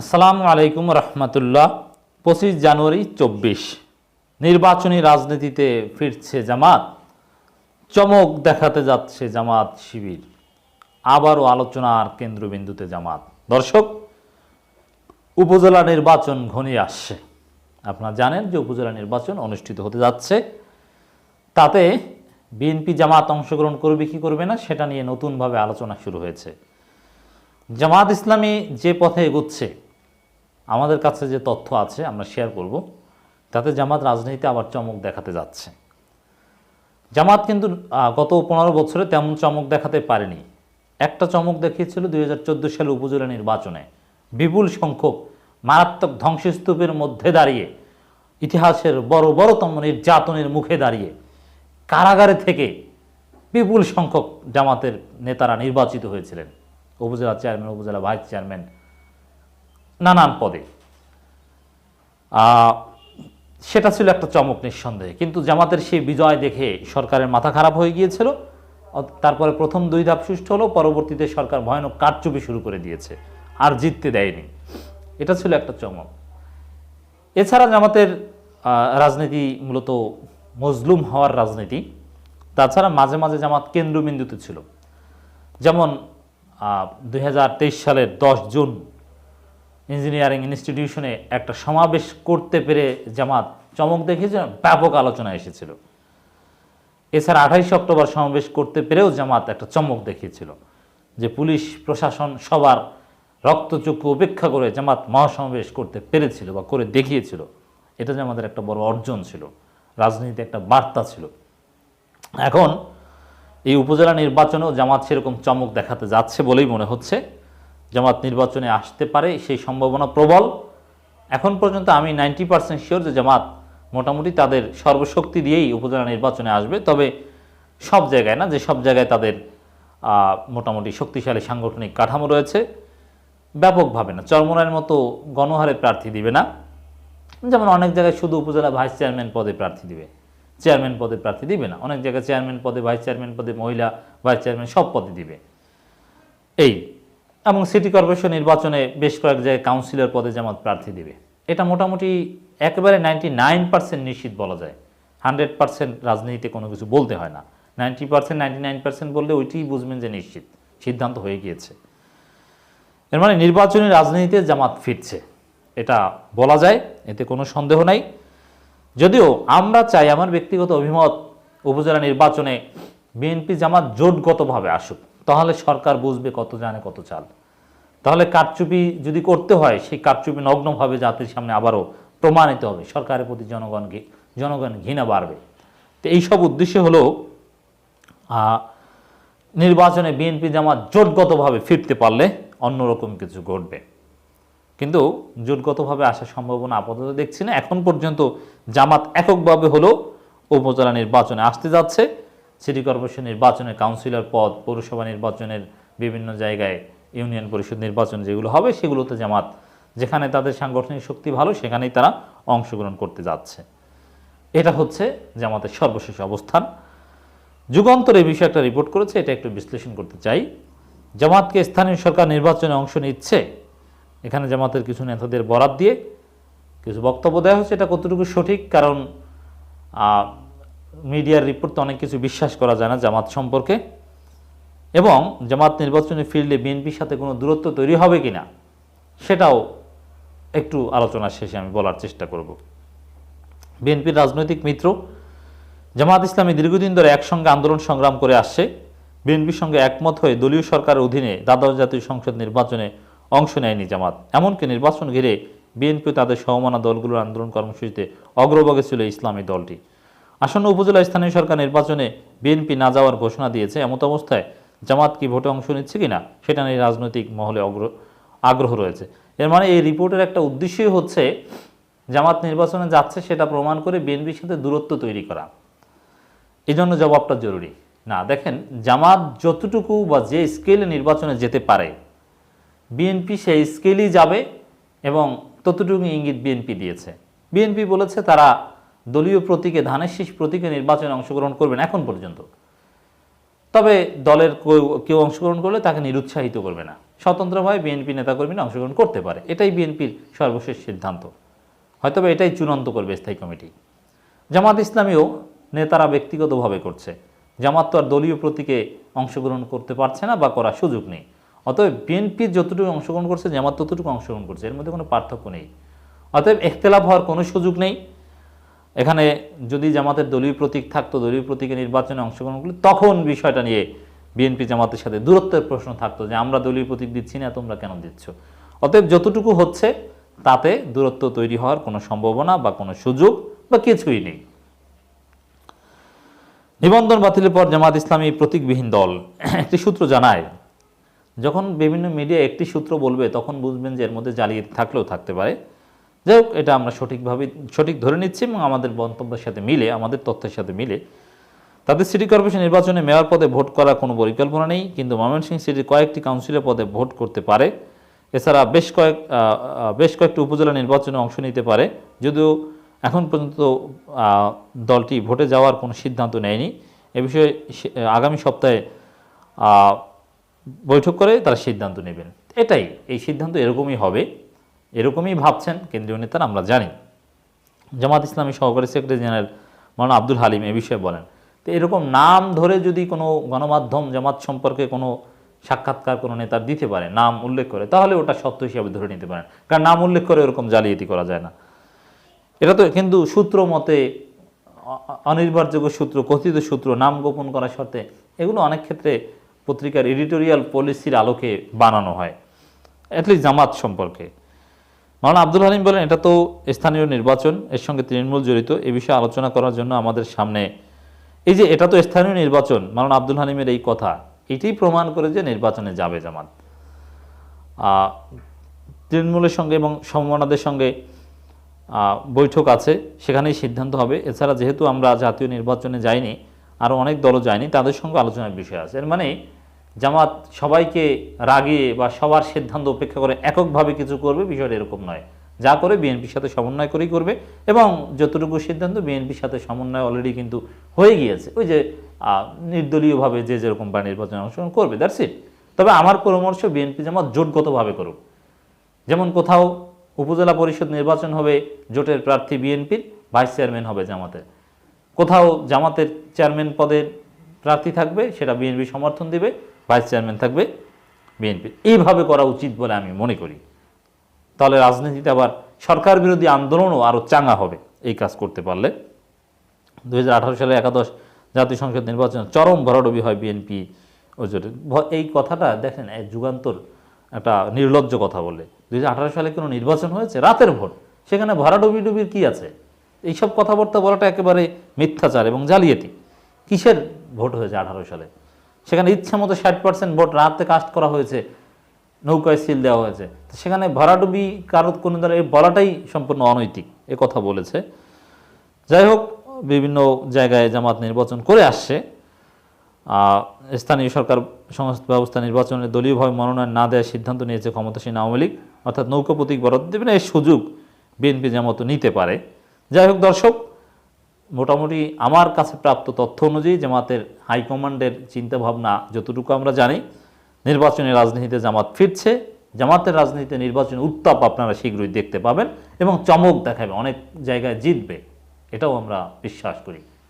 আসসালামু আলাইকুম রহমতুল্লাহ, পঁচিশ জানুয়ারি চব্বিশ। নির্বাচনী রাজনীতিতে ফিরছে জামাত, চমক দেখাতে যাচ্ছে জামাত শিবির। আবারও আলোচনার কেন্দ্রবিন্দুতে জামাত। দর্শক, উপজেলা নির্বাচন ঘনিয়ে আসছে। আপনারা জানেন যে উপজেলা নির্বাচন অনুষ্ঠিত হতে যাচ্ছে। তাতে বিএনপি জামাত অংশগ্রহণ করবে কি করবে না, সেটা নিয়ে নতুনভাবে আলোচনা শুরু হয়েছে। জামাত ইসলামী যে পথে এগোচ্ছে আমাদের কাছে যে তথ্য আছে, আমরা শেয়ার করব। তাতে জামাত রাজনীতিতে আবার চমক দেখাতে যাচ্ছে। জামাত কিন্তু গত পনেরো বছরে তেমন চমক দেখাতে পারেনি। একটা চমক দেখিয়েছিল দুই হাজার চোদ্দ সালে উপজেলা নির্বাচনে। বিপুল সংখ্যক মারাত্মক ধ্বংসস্তূপের মধ্যে দাঁড়িয়ে, ইতিহাসের বড় বড়তম নির্যাতনের মুখে দাঁড়িয়ে, কারাগারে থেকে বিপুল সংখ্যক জামাতের নেতারা নির্বাচিত হয়েছিলেন। উপজেলা চেয়ারম্যান উপজেলা ভাইস চেয়ারম্যান নানান পদে। সেটা ছিল একটা চমক নিঃসন্দেহে। কিন্তু জামাতের সেই বিজয় দেখে সরকারের মাথা খারাপ হয়ে গিয়েছিল। তারপরে প্রথম দুই ধাপ সুষ্ঠু হলো পরবর্তীতে সরকার ভয়ানক কারচুপি শুরু করে দিয়েছে। আর জিততে দেয়নি। এটা ছিল একটা চমক। এছাড়া জামাতের রাজনীতি মূলত মজলুম হওয়ার রাজনীতি। তাছাড়া মাঝে মাঝে জামাত কেন্দ্রবিন্দুতে ছিল। যেমন দু হাজার তেইশ সালের দশ জুন ইঞ্জিনিয়ারিং ইনস্টিটিউশনে একটা সমাবেশ করতে পেরে জামাত চমক দেখিয়েছে ব্যাপক আলোচনা এসেছিল। এছাড়া আঠাইশে অক্টোবর সমাবেশ করতে পেরেও জামাত একটা চমক দেখিয়েছিল যে পুলিশ, প্রশাসন, সবার রক্তচক্ষু উপেক্ষা করে জামাত মহাসমাবেশ করতে পেরেছিল বা করে দেখিয়েছিল। এটা যে আমাদের একটা বড় অর্জন ছিল, রাজনীতিতে একটা বার্তা ছিল। এখন এই উপজেলা নির্বাচনেও জামাত সেরকম চমক দেখাতে যাচ্ছে বলেই মনে হচ্ছে। জামাত নির্বাচনে আসতে পারে, সেই সম্ভাবনা প্রবল। এখন পর্যন্ত আমি নাইনটি পার্সেন্ট শিওর যে জামাত মোটামুটি তাদের সর্বশক্তি দিয়েই উপজেলা নির্বাচনে আসবে। তবে সব জায়গায় না, যে সব জায়গায় তাদের মোটামুটি শক্তিশালী সাংগঠনিক কাঠামো রয়েছে, ব্যাপকভাবে না চরমনার মতো গণহারে প্রার্থী দিবে না। যেমন অনেক জায়গায় শুধু উপজেলা ভাইস চেয়ারম্যান পদে প্রার্থী দিবে, চেয়ারম্যান পদে প্রার্থী দিবে না, অনেক জায়গায় চেয়ারম্যান পদে ভাইস চেয়ারম্যান পদে মহিলা ভাইস চেয়ারম্যান সব পদে দিবে। এই এবং সিটি কর্পোরেশন নির্বাচনে বেশ কয়েক জায়গায় কাউন্সিলর পদে জামাত প্রার্থী দিবে। এটা মোটামুটি একেবারে নাইনটি নাইন পার্সেন্ট নিশ্চিত বলা যায়। হান্ড্রেড পার্সেন্ট রাজনীতিতে কোনো কিছু বলতে হয় না। Ninety percent ninety nine percent বললে ওইটিই বুঝবেন যে নিশ্চিত। সিদ্ধান্ত হয়ে গিয়েছে। এর মানে নির্বাচনী রাজনীতিতে জামাত ফিরছে। এটা বলা যায়, এতে কোনো সন্দেহ নাই। যদিও আমরা চাই আমার ব্যক্তিগত অভিমত, উপজেলা নির্বাচনে বিএনপি জামাত জোটগতভাবে আসুক। তাহলে সরকার বুঝবে কত জানে কত চাল। তাহলে কারচুপি যদি করতে হয়, সেই কারচুপি নগ্নভাবে জাতির সামনে আবারও প্রমাণিত হবে। সরকারের প্রতি জনগণকে জনগণ ঘৃণা বাড়বে। তো এইসব উদ্দেশ্যে হলো নির্বাচনে বিএনপি জামাত জোটগতভাবে ফিরতে পারলে অন্যরকম কিছু ঘটবে। কিন্তু জোটগতভাবে আসার সম্ভাবনা আপাতত দেখছি না। এখন পর্যন্ত জামাত এককভাবে হলেও উপজেলা নির্বাচনে আসতে যাচ্ছে। সিটি কর্পোরেশন নির্বাচনে কাউন্সিলর পদ, পৌরসভা নির্বাচনের বিভিন্ন জায়গায় ইউনিয়ন পরিষদ নির্বাচন যেগুলো হবে সেগুলোতে জামাত, যেখানে তাদের সাংগঠনিক শক্তি ভালো, সেখানেই তারা অংশগ্রহণ করতে যাচ্ছে। এটা হচ্ছে জামাতের সর্বশেষ অবস্থান। যুগান্তর এই বিষয়ে একটা রিপোর্ট করেছে, এটা একটু বিশ্লেষণ করতে চাই। জামাতকে স্থানীয় সরকার নির্বাচনে অংশ নিচ্ছে, এখানে জামাতের কিছু নেতাদের বরাত দিয়ে কিছু বক্তব্য দেওয়া হচ্ছে এটা কতটুকু সঠিক? কারণ মিডিয়ার রিপোর্ট অনেক কিছু বিশ্বাস করা যায় না জামাত সম্পর্কে। এবং জামাত নির্বাচনে ফিল্ডে বিএনপির সাথে কোনো দূরত্ব তৈরি হবে কিনা, সেটাও একটু আলোচনার শেষে আমি বলার চেষ্টা করব। বিএনপির রাজনৈতিক মিত্র জামাত ইসলামী দীর্ঘদিন ধরে একসঙ্গে আন্দোলন সংগ্রাম করে আসছে। বিএনপির সঙ্গে একমত হয়ে দলীয় সরকারের অধীনে দ্বাদশ জাতীয় সংসদ নির্বাচনে অংশ নেয়নি জামাত। এমনকি নির্বাচন ঘিরে বিএনপি তাদের সহমানা দলগুলোর আন্দোলন কর্মসূচিতে অগ্রভাগে ছিল ইসলামী দলটি। আসন্ন উপজেলা স্থানীয় সরকার নির্বাচনে বিএনপি না যাওয়ার ঘোষণা দিয়েছে। এমত অবস্থায় জামাত কি ভোটে অংশ নিচ্ছে কিনা, সেটা নিয়ে রাজনৈতিক মহলে অগ্র আগ্রহ রয়েছে। এর মানে এই রিপোর্টের একটা উদ্দেশ্যই হচ্ছে, জামাত নির্বাচনে যাচ্ছে সেটা প্রমাণ করে বিএনপির সাথে দূরত্ব তৈরি করা। এই জন্য জবাবটা জরুরি। না, দেখেন, জামাত যতটুকু বা যে স্কেলে নির্বাচনে যেতে পারে, বিএনপি সেই স্কেলই যাবে এবং ততটুকু ইঙ্গিত বিএনপি দিয়েছে। বিএনপি বলেছে তারা দলীয় প্রতীকে, ধানের শীষ প্রতীকে নির্বাচনে অংশগ্রহণ করবেন এখন পর্যন্ত। তবে দলের কেউ- অংশগ্রহণ করলে তাকে নিরুৎসাহিত করবে না। স্বতন্ত্রভাবে বিএনপি নেতাকর্মীরা অংশগ্রহণ করতে পারে। এটাই বিএনপির সর্বশেষ সিদ্ধান্ত। হয়তোবা এটাই চূড়ান্ত করবে স্থায়ী কমিটি। জামাত ইসলামীও নেতারা ব্যক্তিগতভাবে করছে। জামাত তো আর দলীয় প্রতীকে অংশগ্রহণ করতে পারছে না বা করার সুযোগ নেই। অতএব বিএনপির যতটুকু অংশগ্রহণ করছে, জামাত ততটুকু অংশগ্রহণ করছে। এর মধ্যে কোনো পার্থক্য নেই। অতএব এখতেলাফ হওয়ার কোনো সুযোগ নেই। এখানে যদি জামাতের দলীয় প্রতীক থাকতো, দলীয় প্রতীকে নির্বাচনে অংশগ্রহণ করলে তখন বিষয়টা নিয়ে বিএনপি জামাতের সাথে দূরত্বের প্রশ্ন থাকতো যে আমরা দলীয় প্রতীক দিচ্ছি না, তোমরা কেন দিচ্ছ? অতএব যতটুকু হচ্ছে তাতে দূরত্ব তৈরি হওয়ার কোনো সম্ভাবনা বা কোনো সুযোগ বা কিছুই নেই। নিবন্ধন বাতিলের পর জামাত ইসলামী প্রতীকবিহীন দল একটি সূত্র জানায়, যখন বিভিন্ন মিডিয়া একটি সূত্র বলবে তখন বুঝবেন যে এর মধ্যে জালিয়াতি থাকলেও থাকতে পারে। যাই হোক, এটা আমরা সঠিকভাবে, সঠিক ধরে নিচ্ছি এবং আমাদের মন্তব্যের সাথে মিলে, আমাদের তথ্যের সাথে মিলে, তাদের সিটি কর্পোরেশন নির্বাচনে মেয়র পদে ভোট করার কোনো পরিকল্পনা নেই, কিন্তু ময়মনসিংহ সিটির কয়েকটি কাউন্সিলের পদে ভোট করতে পারে। এছাড়া বেশ কয়েক বেশ কয়েকটি উপজেলা নির্বাচনে অংশ নিতে পারে, যদিও এখন পর্যন্ত দলটি ভোটে যাওয়ার কোনো সিদ্ধান্ত নেয়নি। এ বিষয়ে আগামী সপ্তাহে বৈঠক করে তারা সিদ্ধান্ত নেবেন। এটাই, এই সিদ্ধান্ত এরকমই হবে। এরকমই ভাবছেন কেন্দ্রীয় নেতারা, আমরা জানি। জামাত ইসলামী সহকারী সেক্রেটারি জেনারেল মৌলানা আব্দুল হালিম এ বিষয়ে বলেন, তো এরকম নাম ধরে যদি কোনো গণমাধ্যম জামাত সম্পর্কে কোনো সাক্ষাৎকার কোনো নেতার দিতে পারে, নাম উল্লেখ করে, তাহলে ওটা সত্য হিসাবে ধরে নিতে পারেন। কারণ নাম উল্লেখ করে এরকম জালিয়াতি করা যায় না। এটা তো কিন্তু সূত্র মতে অনির্ভরযোগ্য সূত্র, কথিত সূত্র, নাম গোপন করার শর্তে এগুলো অনেক ক্ষেত্রে পত্রিকার এডিটোরিয়াল পলিসির আলোকে বানানো হয় অ্যাটলিস্ট জামাত সম্পর্কে। মাওলানা আব্দুল হালিম বলেন, এটা তো স্থানীয় নির্বাচন, এর সঙ্গে তৃণমূল জড়িত, এ বিষয়ে আলোচনা করার জন্য আমাদের সামনে। এই যে, এটা তো স্থানীয় নির্বাচন, মাওলানা আব্দুল হালিমের এই কথা এটি প্রমাণ করে যে নির্বাচনে যাবে জামাত। তৃণমূলের সঙ্গে এবং সমমনাদের সঙ্গে বৈঠক আছে, সেখানেই সিদ্ধান্ত হবে। এছাড়া যেহেতু আমরা জাতীয় নির্বাচনে যাইনি আরও অনেক দলও যায়নি, তাদের সঙ্গে আলোচনার বিষয় আছে। এর মানে জামাত সবাইকে রাগিয়ে বা সবার সিদ্ধান্ত উপেক্ষা করে এককভাবে কিছু করবে, বিষয়টা এরকম নয়। যা করে বিএনপির সাথে সমন্বয় করেই করবে এবং যতটুকু সিদ্ধান্ত বিএনপির সাথে সমন্বয় অলরেডি কিন্তু হয়ে গিয়েছে। ওই যে নির্দলীয়ভাবে যে যেরকম বা নির্বাচনে অংশগ্রহণ করবে দ্যাটস ইট তবে আমার পরামর্শ বিএনপি জামাত জোটগতভাবে করুক। যেমন কোথাও উপজেলা পরিষদ নির্বাচন হবে, জোটের প্রার্থী বিএনপির, ভাইস চেয়ারম্যান হবে জামাতের। কোথাও জামাতের চেয়ারম্যান পদের প্রার্থী থাকবে, সেটা বিএনপি সমর্থন দিবে। ভাইস চেয়ারম্যান থাকবে বিএনপি। এইভাবে করা উচিত বলে আমি মনে করি। তাহলে রাজনীতিতে আবার সরকার বিরোধী আন্দোলনও আরও চাঙ্গা হবে এই কাজ করতে পারলে। দু হাজার আঠারো সালে একাদশ জাতীয় সংসদ নির্বাচন চরম ভরাডবি হয় বিএনপি ও জোটে ভ- এই কথাটা দেখেন যুগান্তর একটা নির্লজ্জ কথা বলে। দু হাজার আঠারো সালে কোনো নির্বাচন হয়েছে, রাতের ভোট, সেখানে ভরাডবি ডুবির কি আছে? এইসব কথাবার্তা বলাটা একেবারে মিথ্যাচার এবং জালিয়াতি। কিসের ভোট হয়েছে আঠারো সালে? সেখানে ইচ্ছা মতো ষাট পার্সেন্ট ভোট রাতে কাস্ট করা হয়েছে, নৌকায় সিল দেওয়া হয়েছে। সেখানে ভরাডুবি কারও কোনো দ্বারা এই বলাটাই সম্পূর্ণ অনৈতিক, এ কথা বলেছে। যাই হোক, বিভিন্ন জায়গায় জামাত নির্বাচন করে আসছে। স্থানীয় সরকার সংস্থা ব্যবস্থা নির্বাচনে দলীয়ভাবে মনোনয়ন না দেওয়ার সিদ্ধান্ত নিয়েছে ক্ষমতাসীন আওয়ামী লীগ, অর্থাৎ নৌকা প্রতীক বরাদ্দ দেবে না এর সুযোগ বিএনপি জামাত নিতে পারে। যাই হোক, দর্শক মোটামুটি আমার কাছে প্রাপ্ত তথ্য অনুযায়ী জামাতের হাইকমান্ডের চিন্তাভাবনা যতটুকু আমরা জানি, নির্বাচনী রাজনীতিতে জামাত ফিরছে। জামাতের রাজনীতিতে নির্বাচনী উত্তাপ আপনারা শীঘ্রই দেখতে পাবেন এবং চমক দেখাবে, অনেক জায়গায় জিতবে। এটাও আমরা বিশ্বাস করি।